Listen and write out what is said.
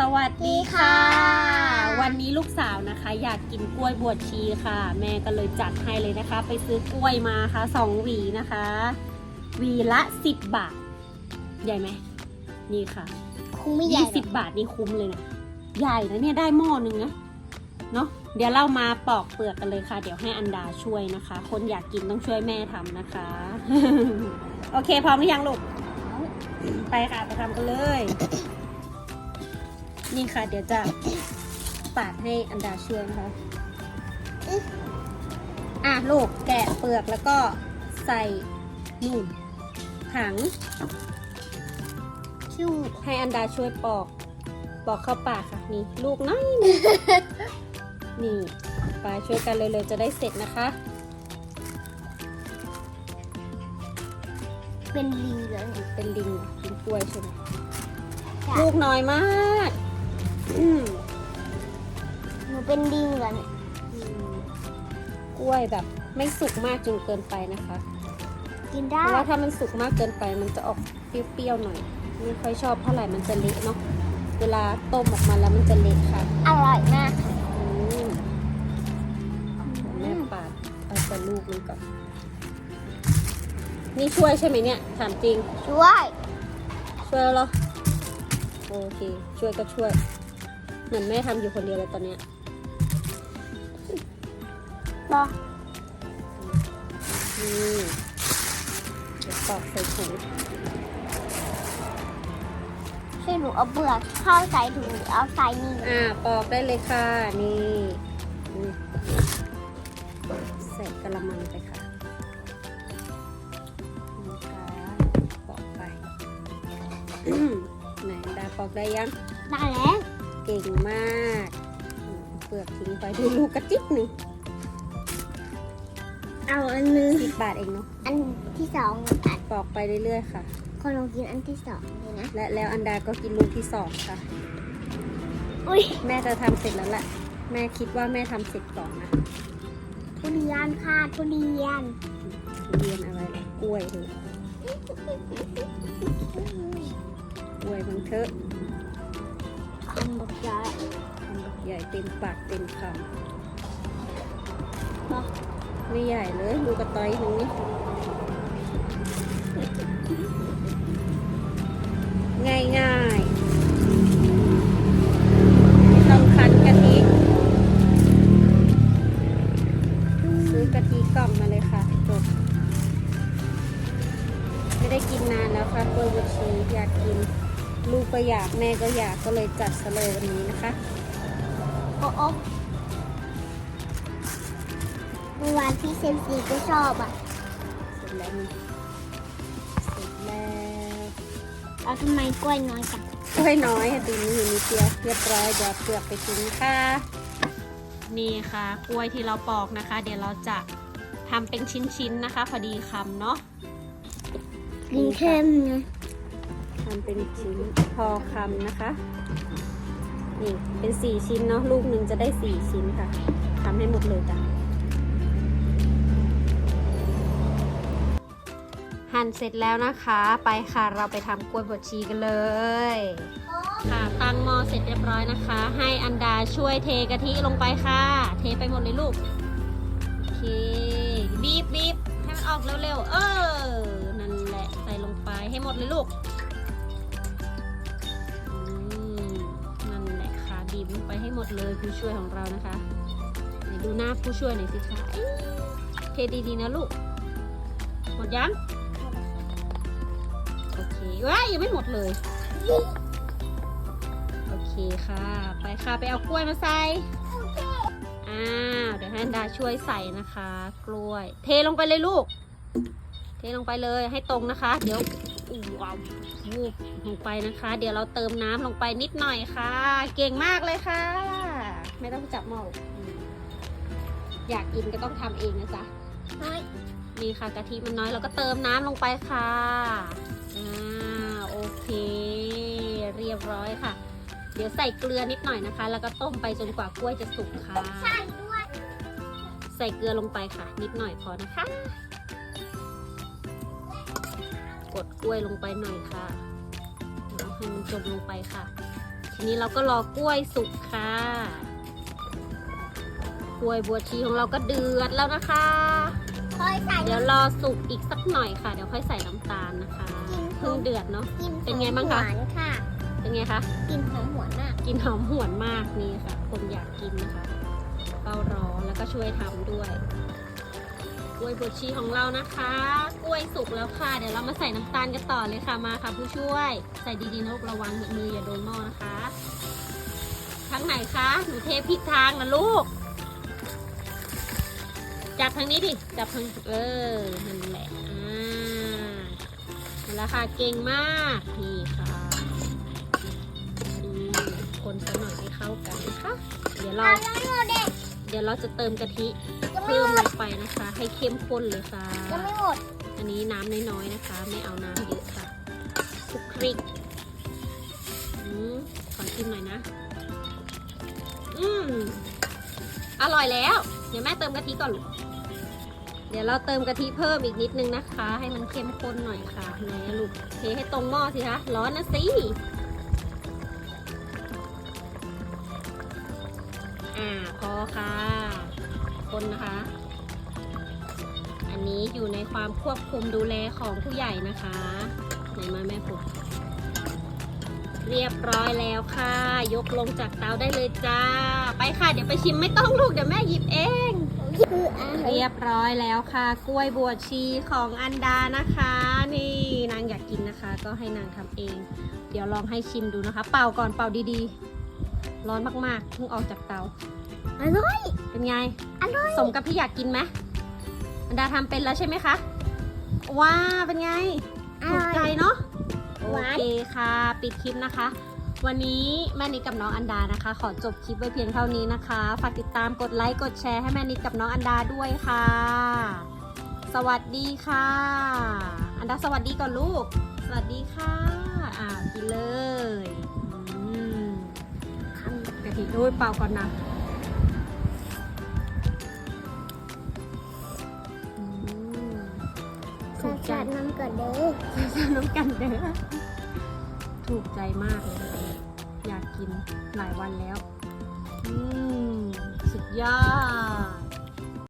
สวัสดีค่ะสวัสดีค่ะ วันนี้ลูกสาวนะคะ อยากกินกล้วยบวชชีค่ะ แม่ก็เลยจัดให้เลยนะคะ ไปซื้อกล้วยมาค่ะสองหวีนะคะหวีละ10บาท ใหญ่ไหมนี่ค่ะคงไม่ใหญ่ยี่สิบบาทนี่คุ้มเลยนะใหญ่นะเนี่ยได้หม้อหนึ่งนะเนาะเดี๋ยวเรามาปอกเปลือกกันเลยค่ะ เดี๋ยวให้อันดาช่วยนะคะ คนอยากกินต้องช่วยแม่ทำนะคะ โอเคพร้อมหรือยังลูกไปค่ะไปทำกันเลย นี่ค่ะ เดี๋ยวจะปาดให้อันดาช่วยนะคะอะลูกแกะเปลือกแล้วก็ใส่นู่นถังชิวให้อันดาช่วยปอกปอกเข้าปากค่ะนี่ลูกน้อยนิดนี่ไปช่วยกันเร็วๆจะได้เสร็จนะคะ เป็นลิงเลยเป็นลิงกินกล้วยใช่ไหมจ้ะลูกน้อยมาก อืมหนูเป็นลิงเหรอเนี่ยอืมกล้วยแบบไม่สุกมากจนเกินไปนะคะ กินเพได้ ราะว่าถ้ามันสุกมากเกินไปมันจะออกเปรี้ยวๆหน่อย ไม่ค่อยชอบเท่าไหร่มันจะเละเนาะ เวลาต้มออกมาแล้วมันจะเละค่ะอร่อยมากอืมเดี๋ยวแม่ปาดเอาแต่ลูกมันก่อน นี่ช่วยใช่ไหมเนี่ย ถามจริง ช่วย ช่วยแล้วเหรอ โอเค ช่วยก็ช่วย เหมือนแม่ทำอยู่คนเดียวเลยตอนเนี้ยรอนี่เดี๋ยวปอกใส่ถุงช่วยหนูเอาเปลือกเข้าใส่ถุงหรือเอาใส่นี่อ่าปอกได้เลยค่ะ นี่นี่ใส่กระมังไปค่ะนี่ค่ะปอกไปอืมไหนดาปอกได้ยัง ได้แล้ว เก่งมากอืมเปลือกทิ้งไปดูลูกกระจิ๊บหนึ่งเอาอันนึงสิบบาทเองเนาะอันที่สองอันปอกไปเรื่อยๆค่ะ คนลองกินอันที่สองเลยนะ และแล้วอันดาก็กินลูกที่สองค่ะ อุ้ยแม่จะทำเสร็จแล้วแหละแม่คิดว่าแม่ทำเสร็จก่อนนะทุเรียนค่ะทุเรียนทุเรียนอะไรล่ะกล้วยเลยกล้วยบางเถอะคำ บอกใหญ่คำบักใหญ่เต็มปากเต็มคบอกำไม่ใหญ่เลยดูกระต้อยหนึงนี่ง่ายง่ายต้องคั้นกะทิซื้อกะทิกล่องมาเลยค่ะจบไม่ได้กินนานแล้วค่ะกล้วยบวชชีอยากกิน ลูกก็อยากแม่ก็อยากก็เลยจัดซะเลยวันนี้นะคะโอ้โอ้เมื่อวานพี่เซนซีก็ชอบอะ เสร็จแล้วนี่เสร็จแล้วเอาทำไมกล้วยน้อยจังกล้วยน้อยค่ะตีนี้อยู่นิดเดียวเรียบร้อยเดี๋ยวเปลือกไปทิ้งค่ะ นี่ค่ะ กล้วยที่เราปอกนะคะ เดี๋ยวเราจะทำเป็นชิ้นๆนะคะ พอดีคำเนาะกินเค็มไง ทำเป็นชิ้นพอคำนะคะ นี่เป็นสี่ชิ้นเนาะลูกหนึ่งจะได้สี่ชิ้นค่ะทำให้หมดเลยจ้ะหั่นเสร็จแล้วนะคะ ไปค่ะเราไปทำกล้วยบดชีกันเลย ค่ะตั้งหม้อเสร็จเรียบร้อยนะคะ ให้อันดาช่วยเทกะทิลงไปค่ะ เทไปหมดเลยลูกโอเคบีบบีบให้มันออกเร็วๆเออนั่นแหละใส่ลงไปให้หมดเลยลูก ลงไปให้หมดเลยผู้ช่วยของเรานะคะไหนดูหน้าผู้ช่วยหน่อยสิคะเทดีๆนะลูก หมดยัง โอเคว้ายยังไม่หมดเลย โอเคค่ะ ไปค่ะไปเอากล้วยมาใส่ อ้าว เดี๋ยวให้อันดาช่วยใส่นะคะ กล้วย เทลงไปเลยลูก เทลงไปเลยให้ตรงนะคะ เดี๋ยว อู้ว้าววูบลงไปนะคะ เดี๋ยวเราเติมน้ำลงไปนิดหน่อยค่ะ เก่งมากเลยค่ะ ไม่ต้องจับหม้อลูกอืมอยากกินก็ต้องทำเองนะจ๊ะน้อยนี่ค่ะกะทิมันน้อยเราก็เติมน้ำลงไปค่ะอ่าโอเค เรียบร้อยค่ะ เดี๋ยวใส่เกลือนิดหน่อยนะคะ แล้วก็ต้มไปจนกว่ากล้วยจะสุกค่ะใช่ด้วยใส่เกลือลงไปค่ะ นิดหน่อยพอนะคะ กดกล้วยลงไปหน่อยค่ะแล้วให้มันจมลงไปค่ะเททีนี้เราก็รอกล้วยสุกค่ะ กล้วยบัวชีของเราก็เดือดแล้วนะคะ ค่อยใส่เดี๋ยวรอสุกอีกสักหน่อยค่ะ เดี๋ยวค่อยใส่น้ำตาลนะคะเพิ่งเดือดเนาะ กินเป็นไงบ้างคะ หวานค่ะเป็นไงคะ กินหอมหวานมากกินหอมหวนมากนี่ค่ะ คนอยากกินนะคะเฝ้ารอแล้วก็ช่วยทำด้วย กล้วยบวชชีของเรานะคะ กล้วยสุกแล้วค่ะ เดี๋ยวเรามาใส่น้ำตาลกันต่อเลยค่ะมาค่ะ ผู้ช่วย ใส่ดีๆนะลูกระวังมืออย่าโดนหม้อนะคะทางไหนคะหนูเทผิดทางนะลูก จับทางนี้ดิจับทางเออนั่นแหละอ่าแหละค่ะเก่งมากนี่ค่ะคนสักหน่อยให้เข้ากันนะคะเดี๋ยวเรา เอาแล้วหมดเด็กเดี๋ยวเราจะเติมกะทิยังไม่เพิ่มหมลดงไปนะคะ ให้เข้มข้นเลยค่ะ ยังไม่หมด อันนี้น้ำน้อยๆนะคะ ไม่เอาน้ำเยอะค่ะคลุกคลิกอืมขอชิมหน่อยนะ อืมอร่อยแล้ว เดี๋ยวแม่เติมกะทิก่อนลูกเดี๋ยวเราเติมกะทิเพิ่มอีกนิดนึงนะคะ ให้มันเข้มข้นหน่อยค่ะไหนอะลูกเทให้ตรงหม้อสิคะร้อนนะสิ อ่าพอค่ะ คนนะคะ อันนี้อยู่ในความควบคุมดูแลของผู้ใหญ่นะคะไหนมาแม่ปุ๊บเรียบร้อยแล้วค่ะ ยกลงจากเตาได้เลยจ้า ไปค่ะ เดี๋ยวไปชิมไม่ต้องลูก เดี๋ยวแม่หยิบเอง เรียบร้อยแล้วค่ะ กล้วยบวชชีของอันดานะคะ นี่นางอยากกินนะคะ ก็ให้นางทำเอง เดี๋ยวลองให้ชิมดูนะคะ เป่าก่อนเป่าดีๆ ร้อนมากๆเพิ่งออกจากเตา อร่อย เป็นไง อร่อย สมกับที่อยากกินไหมอันดาทำเป็นแล้วใช่ไหมคะ ว้า เป็นไง อถูกร่อยใจเนาะ โอหวาน เคค่ะ ปิดคลิปนะคะ วันนี้แม่นิดกับน้องอันดานะคะ ขอจบคลิปไว้เพียงเท่านี้นะคะ ฝากติดตามกดไลค์กดแชร์ให้แม่นิดกับน้องอันดาด้วยค่ะ สวัสดีค่ะ อันดาสวัสดีก่อนลูก สวัสดีค่ะ อ่ากินเลยอืมกะทิด้วยเปล่าก่อนนะอืมถูกใจสาดน้ำก่อนเด้อน้ำกันเด้อถูกใจมากเลยอยากกินหลายวันแล้ว อืม สุดยอด